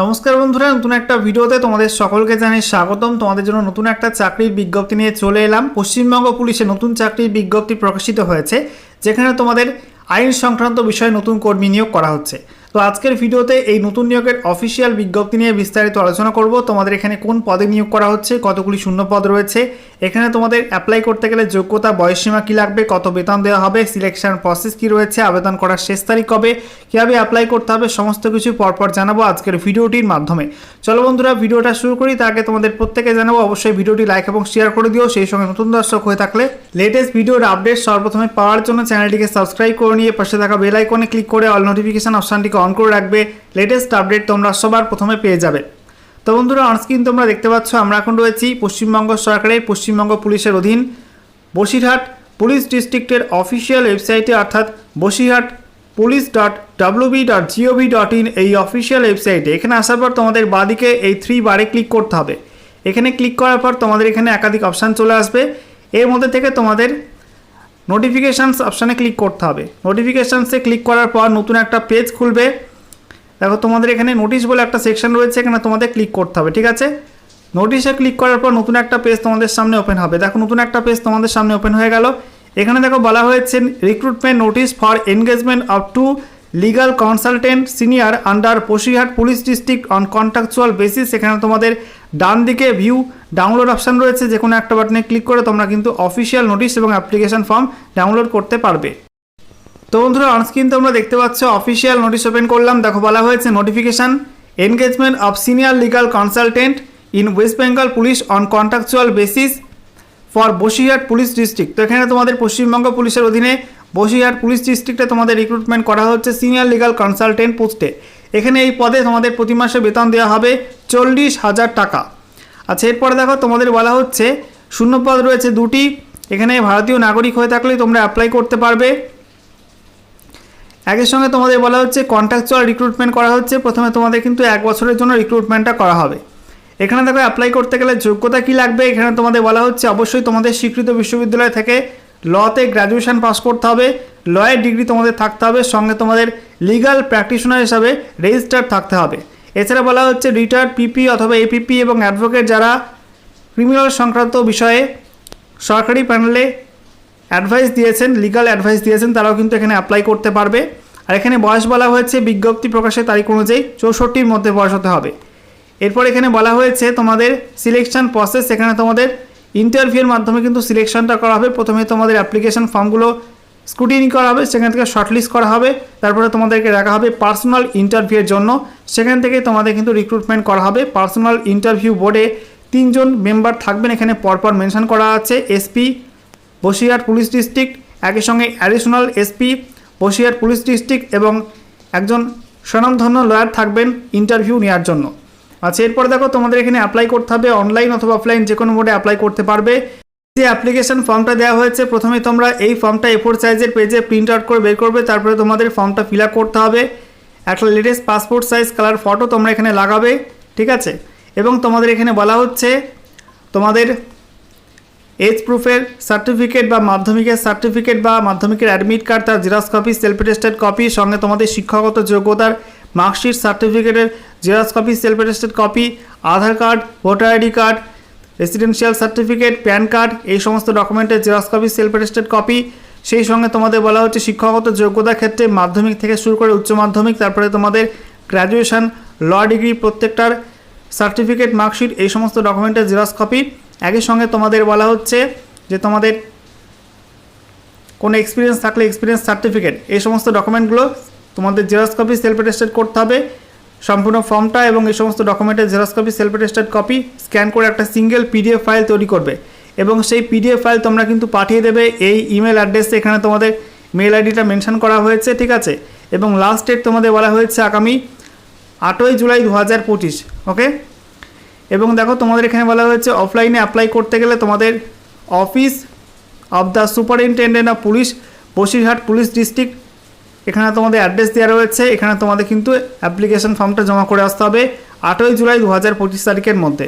নমস্কার বন্ধুরা, নতুন একটা ভিডিওতে তোমাদের সকলকে জানাই স্বাগতম। তোমাদের জন্য নতুন একটা চাকরির বিজ্ঞপ্তি নিয়ে চলে এলাম। পশ্চিমবঙ্গ পুলিশে নতুন চাকরির বিজ্ঞপ্তি প্রকাশিত হয়েছে, যেখানে তোমাদের আইন সংক্রান্ত বিষয়ে নতুন কর্মী নিয়োগ করা হচ্ছে। তো আজকের ভিডিওতে এই নতুন নিয়োগের অফিসিয়াল বিজ্ঞপ্তি নিয়ে বিস্তারিত আলোচনা করব। তোমাদের এখানে কোন পদে নিয়োগ করা হচ্ছে, কতগুলি শূন্য পদ রয়েছে, এখানে তোমাদের অ্যাপ্লাই করতে গেলে যোগ্যতা, বয়সসীমা কী লাগবে, কত বেতন দেওয়া হবে সিলেকশন প্রসেস কী রয়েছে, আবেদন করার শেষ তারিখ কবে, কীভাবে অ্যাপ্লাই করতে হবে, সমস্ত কিছু পরপর জানাব আজকের ভিডিওটির মাধ্যমে। চলো বন্ধুরা, ভিডিওটা শুরু করি, তার আগে তোমাদের প্রত্যেকে জানাব, অবশ্যই ভিডিওটি লাইক এবং শেয়ার করে দিও, সেই সঙ্গে নতুন দর্শক হয়ে থাকলে লেটেস্ট ভিডিওর আপডেট সর্বপ্রথমে পাওয়ার জন্য চ্যানেলটিকে সাবস্ক্রাইব করে নিয়ে পাশে থাকা বেল আইকনে ক্লিক করে অল নোটিফিকেশন অপশানটিকে অন করে রাখবে। লেটেস্ট আপডেট তোমরা সবার প্রথমে পেয়ে যাবে। তো বন্ধুরা অনস্ক্রিন তোমরা দেখতে পাচ্ছ, আমরা এখন রয়েছি পশ্চিমবঙ্গ সরকারের পশ্চিমবঙ্গ পুলিশের অধীন বসিরহাট পুলিশ ডিস্ট্রিক্টের অফিসিয়াল ওয়েবসাইটে অর্থাৎ Basirhat police dot W B dot G O V dot in এই অফিসিয়াল ওয়েবসাইটে এখানে আসার পর তোমাদের বাদিকে এই থ্রি বারে ক্লিক করতে হবে। এখানে ক্লিক করার পর তোমাদের এখানে একাধিক অপশান চলে আসবে। এর মধ্যে থেকে তোমাদের নোটিফিকেশানস অপশানে ক্লিক করতে হবে। নোটিফিকেশানসে ক্লিক করার পর নতুন একটা পেজ খুলবে। দেখো তোমাদের এখানে নোটিশ বলে একটা সেকশন রয়েছে, এখানে তোমাদের ক্লিক করতে হবে, ঠিক আছে? নোটিশে ক্লিক করার পর নতুন একটা পেজ তোমাদের সামনে ওপেন হবে। দেখো নতুন একটা পেজ তোমাদের সামনে ওপেন হয়ে গেল। এখানে দেখো বলা হয়েছে recruitment notice for engagement up to legal consultant senior under Basirhat police district on contractual basis এখানে তোমাদের ডান দিকে ভিউ ডাউনলোড অপশান রয়েছে, যে কোনো একটা বাটনে ক্লিক করে তোমরা কিন্তু অফিসিয়াল নোটিশ এবং অ্যাপ্লিকেশন ফর্ম ডাউনলোড করতে পারবে। তো বন্ধুরা অনস্ক্রিন তোমরা দেখতে পাচ্ছ অফিসিয়াল নোটিশ ওপেন করলাম। দেখো, বলা হয়েছে notification engagement of senior legal consultant in West Bengal police on contractual basis for Basirhat police district তো এখানে তোমাদের পশ্চিমবঙ্গ পুলিশের অধীনে বসিরহাট পুলিশ ডিস্ট্রিক্টে তোমাদের রিক্রুটমেন্ট করা হচ্ছে সিনিয়র লিগাল কনসালটেন্ট পোস্টে এখানে এই পদে তোমাদের প্রতি মাসে বেতন দেওয়া হবে চল্লিশ হাজার টাকা। আচ্ছা এরপরে দেখো তোমাদের বলা হচ্ছে শূন্য পদ রয়েছে দুটি। এখানে ভারতীয় নাগরিক হয়ে থাকলে তোমরা অ্যাপ্লাই করতে পারবে। একের সঙ্গে তোমাদের বলা হচ্ছে কন্ট্রাকচুয়াল রিক্রুটমেন্ট করা হচ্ছে। প্রথমে তোমাদের কিন্তু এক বছরের জন্য রিক্রুটমেন্টটা করা হবে। এখানে দেখো অ্যাপ্লাই করতে গেলে যোগ্যতা কী লাগবে? এখানে তোমাদের বলা হচ্ছে, অবশ্যই তোমাদের স্বীকৃত বিশ্ববিদ্যালয় থেকে লতে গ্র্যাজুয়েশন পাস করতে হবে লয়ের ডিগ্রি তোমাদের থাকতে হবে, সঙ্গে তোমাদের লিগাল প্র্যাকটিশনার হিসাবে রেজিস্টার থাকতে হবে। এছাড়া বলা হচ্ছে রিটায়ার্ড পিপি অথবা এপিপি এবং অ্যাডভোকেট যারা ক্রিমিনাল সংক্রান্ত বিষয়ে সরকারি প্যানেলে অ্যাডভাইস দিয়েছেন লিগাল অ্যাডভাইস দিয়েছেন, তারাও কিন্তু এখানে অ্যাপ্লাই করতে পারবে। আর এখানে বয়স বলা হয়েছে, বিজ্ঞপ্তি প্রকাশের তারিখ অনুযায়ী চৌষট্টির মধ্যে বয়স হতে হবে। এরপর এখানে বলা হয়েছে তোমাদের সিলেকশন প্রসেস এখানে তোমাদের ইন্টারভিউর মাধ্যমে কিন্তু সিলেকশনটা করা হবে। প্রথমে তোমাদের অ্যাপ্লিকেশন ফর্মগুলো স্ক্রুটিনি করা হবে, সেখান থেকে শর্টলিস্ট করা হবে। তারপরে তোমাদেরকে রাখা হবে পার্সোনাল ইন্টারভিউয়ের জন্য। সেখান থেকে তোমাদের কিন্তু রিক্রুটমেন্ট করা হবে। পার্সোনাল ইন্টারভিউ বোর্ডে তিনজন মেম্বার থাকবেন। এখানে পরপর মেনশন করা আছে। এসপি বসিরহাট পুলিশ ডিস্ট্রিক্ট একই সঙ্গে additional SP Basirhat police district এবং একজন স্বনামধন্য লয়ার থাকবেন ইন্টারভিউ নেওয়ার জন্য। আচ্ছা এরপর দেখো তোমাদের এখানে অ্যাপ্লাই করতে হবে অনলাইন অথবা অফলাইন যে কোনো মোডে অ্যাপ্লাই করতে পারবে। যে অ্যাপ্লিকেশন ফর্মটা দেওয়া হয়েছে, প্রথমে তোমরা এই ফর্মটা এ ফোর সাইজের পেজে প্রিন্ট আউট করে বের করবে, তারপরে তোমাদের ফর্মটা ফিল করতে হবে। একটা latest passport size colour photo তোমরা এখানে লাগাবে, ঠিক আছে? এবং তোমাদের এখানে বলা হচ্ছে, তোমাদের এজ প্রুফের সার্টিফিকেট বা মাধ্যমিকের সার্টিফিকেট বা মাধ্যমিকের অ্যাডমিট কার্ড তার xerox copy self attested copy সঙ্গে তোমাদের শিক্ষাগত যোগ্যতার মার্কশিট সার্টিফিকেটের xerox copy self attested copy Aadhaar card voter ID card residential certificate PAN card এই সমস্ত ডকুমেন্টের xerox copy self attested copy সেই সঙ্গে তোমাদের বলা হচ্ছে শিক্ষাগত যোগ্যতার ক্ষেত্রে মাধ্যমিক থেকে শুরু করে উচ্চ মাধ্যমিক, তারপরে তোমাদের গ্র্যাজুয়েশন ল ডিগ্রি প্রত্যেকটার সার্টিফিকেট মার্কশিট এই সমস্ত ডকুমেন্টের জেরক্স কপি একই সঙ্গে তোমাদের বলা হচ্ছে যে তোমাদের কোনো এক্সপিরিয়েন্স থাকলে এক্সপিরিয়েন্স সার্টিফিকেট এই সমস্ত ডকুমেন্টগুলো তোমাদের জেরক্স কপি সেলফ অ্যাটেস্টেড করতে হবে। সম্পূর্ণ ফর্মটা এবং এই সমস্ত ডকুমেন্টের xerox copy self attested copy scan করে একটা সিঙ্গেল পিডিএফ ফাইল তৈরি করবে। এবং সেই পিডিএফ ফাইল তোমরা কিন্তু পাঠিয়ে দেবে এই ইমেল অ্যাড্রেসে এখানে তোমাদের মেল আইডিটা মেনশন করা হয়েছে, ঠিক আছে? এবং লাস্ট ডেট তোমাদের বলা হয়েছে আগামী আটই জুলাই দু হাজার পঁচিশ ওকে এবং দেখো তোমাদের এখানে বলা হয়েছে অফলাইনে অ্যাপ্লাই করতে গেলে তোমাদের office of the superintendent of police Basirhat police district এখানে তোমাদের অ্যাড্রেস দেওয়া রয়েছে। এখানে তোমাদের কিন্তু অ্যাপ্লিকেশন ফর্মটা জমা করে আসতে হবে আটই জুলাই দু হাজার পঁচিশ তারিখের মধ্যে।